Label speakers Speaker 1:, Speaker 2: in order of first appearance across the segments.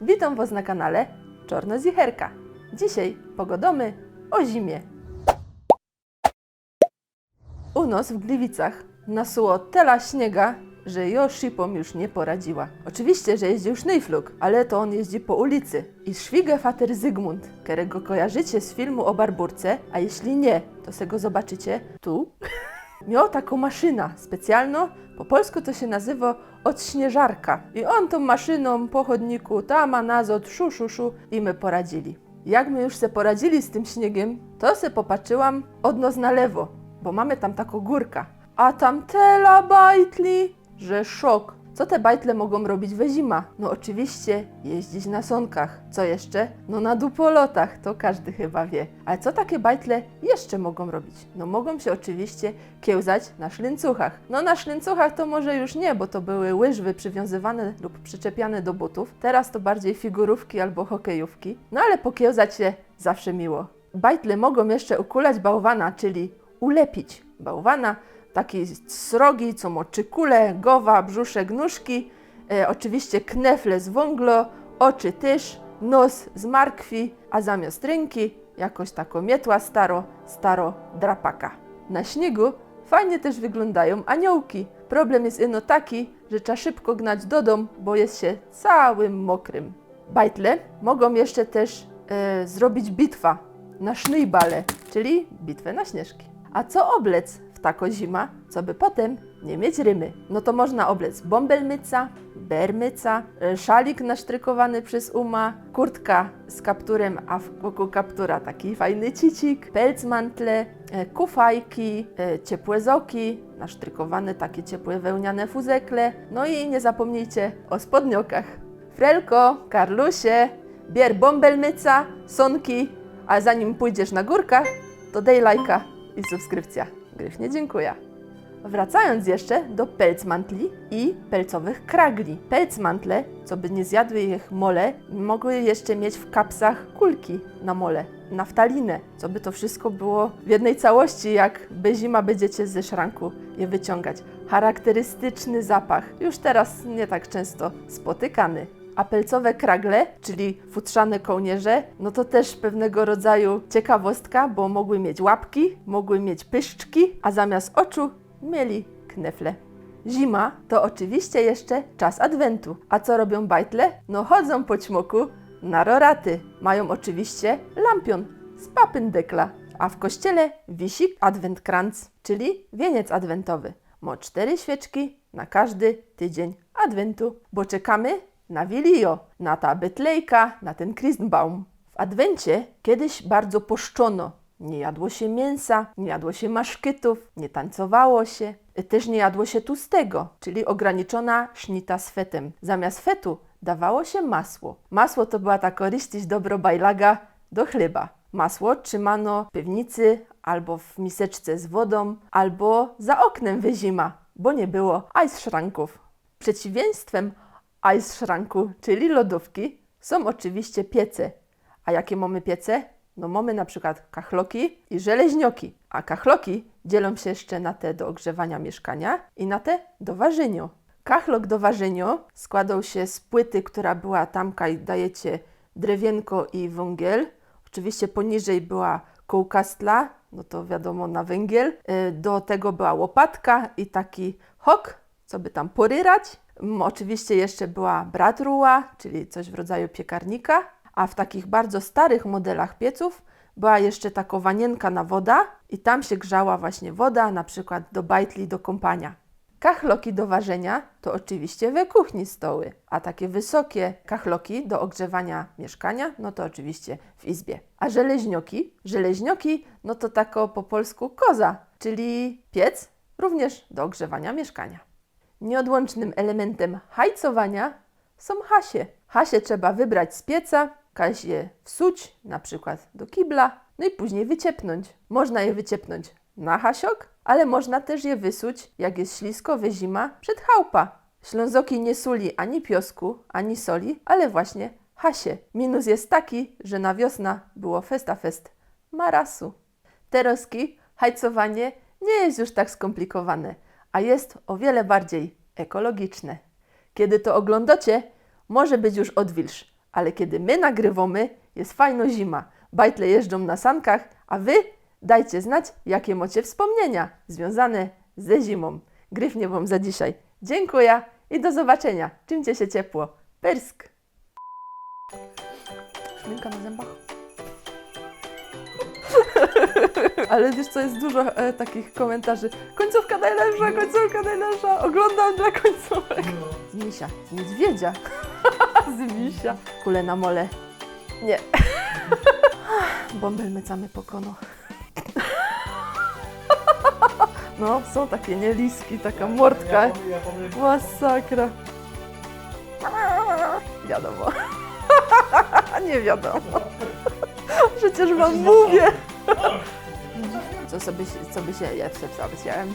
Speaker 1: Witam Was na kanale Czorno Zicherka. Dzisiaj pogodomy o zimie. U nas w Gliwicach nasuło tyle śniega, że jo szipom już nie poradziła. Oczywiście, że jeździł Sznyflug, ale to on jeździ po ulicy. I Schwiegervater Zygmunt, którego kojarzycie z filmu o Barburce, a jeśli nie, to se go zobaczycie tu. Miał taką maszynę specjalną, po polsku to się nazywa odśnieżarka. I on tą maszyną po chodniku tam a nazad, szu, szu, szu i my poradzili. Jak my już se poradzili z tym śniegiem, to se popatrzyłam od nos na lewo, bo mamy tam taką górkę. A tam tela bajtli, że szok. Co te bajtle mogą robić we zima? No oczywiście jeździć na sonkach. Co jeszcze? No na dupolotach, to każdy chyba wie. Ale co takie bajtle jeszcze mogą robić? No mogą się oczywiście kiełzać na szlyncuchach. No na szlyncuchach to może już nie, bo to były łyżwy przywiązywane lub przyczepiane do butów. Teraz to bardziej figurówki albo hokejówki. No ale pokiełzać się zawsze miło. Bajtle mogą jeszcze ukulać bałwana, czyli ulepić bałwana taki srogi, co moczy kule, gowa, brzuszek, nóżki, e, oczywiście knefle z wąglo, oczy też, nos z markwi, a zamiast ręki jakoś taką mietła staro, staro drapaka. Na śniegu fajnie też wyglądają aniołki. Problem jest ino taki, że trzeba szybko gnać do dom, bo jest się całym mokrym. Bajtle mogą jeszcze też e, zrobić bitwa na sznyjbale, czyli bitwę na śnieżki. A co oblec w tako zima, co by potem nie mieć rymy? No to można oblec bąbelmyca, bermyca, e, szalik nasztrykowany przez uma, kurtka z kapturem, a wokół kaptura taki fajny cicik, pelcmantle, e, kufajki, e, ciepłe zoki, nasztrykowane takie ciepłe wełniane fuzekle, no i nie zapomnijcie o spodniokach. Frelko, Karlusie, bier bąbelmyca, sonki, a zanim pójdziesz na górkę, to dej lajka i subskrypcja. Gryfnie dziękuję. Wracając jeszcze do pelcmantli i pelcowych kragli. Pelcmantle, co by nie zjadły ich mole, mogły jeszcze mieć w kapsach kulki na mole, naftalinę, co by to wszystko było w jednej całości, jak by zima będziecie ze szranku je wyciągać. Charakterystyczny zapach, już teraz nie tak często spotykany. A pelcowe kragle, czyli futrzane kołnierze, no to też pewnego rodzaju ciekawostka, bo mogły mieć łapki, mogły mieć pyszczki, a zamiast oczu mieli knefle. Zima to oczywiście jeszcze czas adwentu. A co robią bajtle? No chodzą po ćmoku na roraty. Mają oczywiście lampion z papyndekla. A w kościele wisi adwentkranz, czyli wieniec adwentowy. Ma cztery świeczki na każdy tydzień adwentu, bo czekamy na Wilio, na ta Betlejka, na ten Christbaum. W Adwencie kiedyś bardzo poszczono. Nie jadło się mięsa, nie jadło się maszkytów, nie tancowało się. Też nie jadło się tłustego, czyli ograniczona sznita z fetem. Zamiast fetu dawało się masło. Masło to była taka ryścić dobro bajlaga do chleba. Masło trzymano w piwnicy albo w miseczce z wodą, albo za oknem wyzima, bo nie było szranków. Przeciwieństwem Eisschranku, czyli lodówki, są oczywiście piece. A jakie mamy piece? No mamy na przykład kachloki i żeleźnioki. A kachloki dzielą się jeszcze na te do ogrzewania mieszkania i na te do ważenia. Kachlok do ważenia składał się z płyty, która była tamka i dajecie drewienko i węgiel. Oczywiście poniżej była kołkastla, no to wiadomo na węgiel. Y, Do tego była łopatka i taki hok, co by tam poryrać. Oczywiście jeszcze była bratruła, czyli coś w rodzaju piekarnika, a w takich bardzo starych modelach pieców była jeszcze taka wanienka na woda i tam się grzała właśnie woda, na przykład do bajtli do kąpania. Kachloki do ważenia to oczywiście we kuchni stoły, a takie wysokie kachloki do ogrzewania mieszkania, no to oczywiście w izbie. A żeleźnioki? Żeleźnioki, no to tako po polsku koza, czyli piec również do ogrzewania mieszkania. Nieodłącznym elementem hajcowania są hasie. Hasie trzeba wybrać z pieca, kaś je wsuć, na przykład do kibla, no i później wyciepnąć. Można je wyciepnąć na hasiok, ale można też je wysuć, jak jest ślisko we zima, przed chałupa. Ślązoki nie suli ani piosku, ani soli, ale właśnie hasie. Minus jest taki, że na wiosna było festa fest marasu. Teroski, hajcowanie nie jest już tak skomplikowane, a jest o wiele bardziej ekologiczne. Kiedy to oglądacie, może być już odwilż, Ale kiedy my nagrywamy, jest fajno zima. Bajtle jeżdżą na sankach, a wy dajcie znać, jakie macie wspomnienia związane ze zimą. Gryfnie wam za dzisiaj. Dziękuję i do zobaczenia. Czymcie się ciepło. Pyrsk! Szminka na zębach? Ale wiesz co, jest dużo e, takich komentarzy. Końcówka najlepsza, końcówka najlepsza. Oglądam dla końcówek. Z misia, z niedźwiedzia. z misia. Kule na mole. Nie. Bąbel mycamy po kono. No, są takie nieliski, taka mordka. Masakra. Wiadomo. Nie wiadomo. Przecież wam mówię. Co sobie, się- co by się, ja chciałem.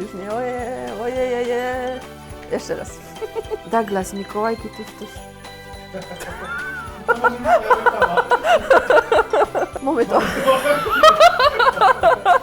Speaker 1: Już nie, oje, oje, oje. Jeszcze raz. Douglas, Mikołajki, tuż, tuż. Mamy to.